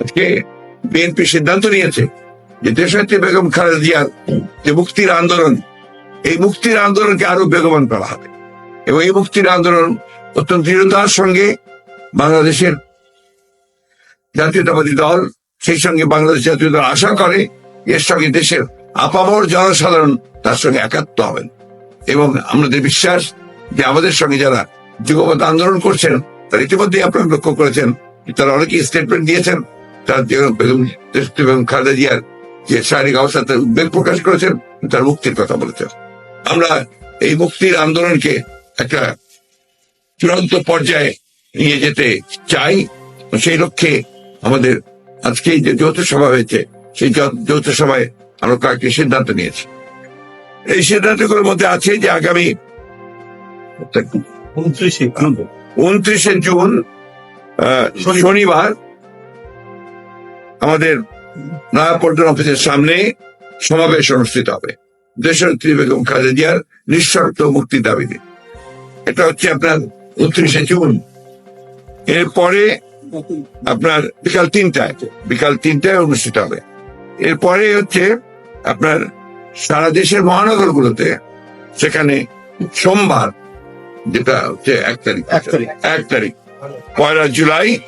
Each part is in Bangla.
আজকে বিএনপি সিদ্ধান্ত নিয়েছে যে দেশনেত্রী বেগম খালেদা জিয়ার যে মুক্তির আন্দোলন, এই মুক্তির আন্দোলনকে আরও বেগবান করা হবে। এবং এই মুক্তির আন্দোলন অত্যন্ত দৃঢ়তার সঙ্গে বাংলাদেশের জাতীয়তাবাদী দল, সেই সঙ্গে বাংলাদেশ জাতীয় দল আশা করে এর সঙ্গে দেশের আপামর জনসাধারণ তার সঙ্গে একাত্ম হবেন। এবং আমাদের বিশ্বাস যে আমাদের সঙ্গে যারা যুগপথ আন্দোলন করছেন, তারা ইতিমধ্যেই আপনারা লক্ষ্য করেছেন, তারা অনেকেই স্টেটমেন্ট দিয়েছেন তার বেগম বেগম খালেদা জিয়ার যে শারীরিক অবস্থা তার উদ্বেগ প্রকাশ করেছেন তার মুক্তির কথা বলেছেন। আমরা এই মুক্তির আন্দোলনকে একটা চূড়ান্ত পর্যায়ে নিয়ে যেতে চাই। সেই লক্ষ্যে আমাদের আজকে যে যৌথ সভা হয়েছে সেই যৌথ সভায় আমরা কয়েকটি সিদ্ধান্ত নিয়েছি। এই সিদ্ধান্তগুলোর মধ্যে আছে যে আগামী উনত্রিশে উনত্রিশে জুন শনিবার আমাদের নয়াপল্টন অফিসের সামনে সমাবেশ অনুষ্ঠিত হবে। দেশনেত্রী বেগম খালেদা জিয়ার নিঃশর্ত মুক্তি দাবিতে। এটা হচ্ছে আপনার উনত্রিশে জুন। এরপরে আপনার বিকাল তিনটায় বিকাল তিনটায় অনুষ্ঠিত হবে। এরপরে হচ্ছে আপনার সারা দেশের মহানগরগুলোতে সেখানে সোমবার যেটা হচ্ছে এক তারিখ। এক তারিখ। এক তারিখ। পয়লা জুলাই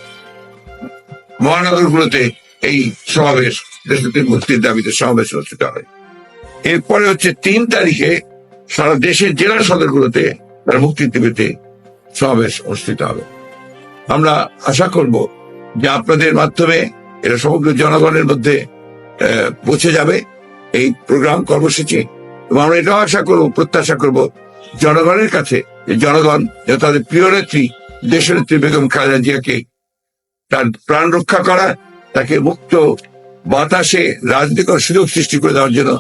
মহানগরগুলোতে এই সমাবেশ দেশটির মুক্তির দাবিতে সমাবেশ অনুষ্ঠিত হয়। এরপরে হচ্ছে তিন তারিখে সারা দেশের জেলা সদরগুলোতে তার মুক্তির দাবিতে সমাবেশ অনুষ্ঠিত হবে। আমরা আশা করব যে আপনাদের মাধ্যমে এটা সমগ্র জনগণের মধ্যে পৌঁছে যাবে এই প্রোগ্রাম কর্মসূচি। এবং আমরা এটাও আশা করব, প্রত্যাশা করব জনগণের কাছে জনগণ, যে তাদের প্রিয় নেত্রী, দেশনেত্রী বেগম খালেদা জিয়াকে তার প্রাণ রক্ষা করা তাকে মুক্ত বাতাসে রাজনীতি করার সুযোগ সৃষ্টি করে দেওয়ার জন্য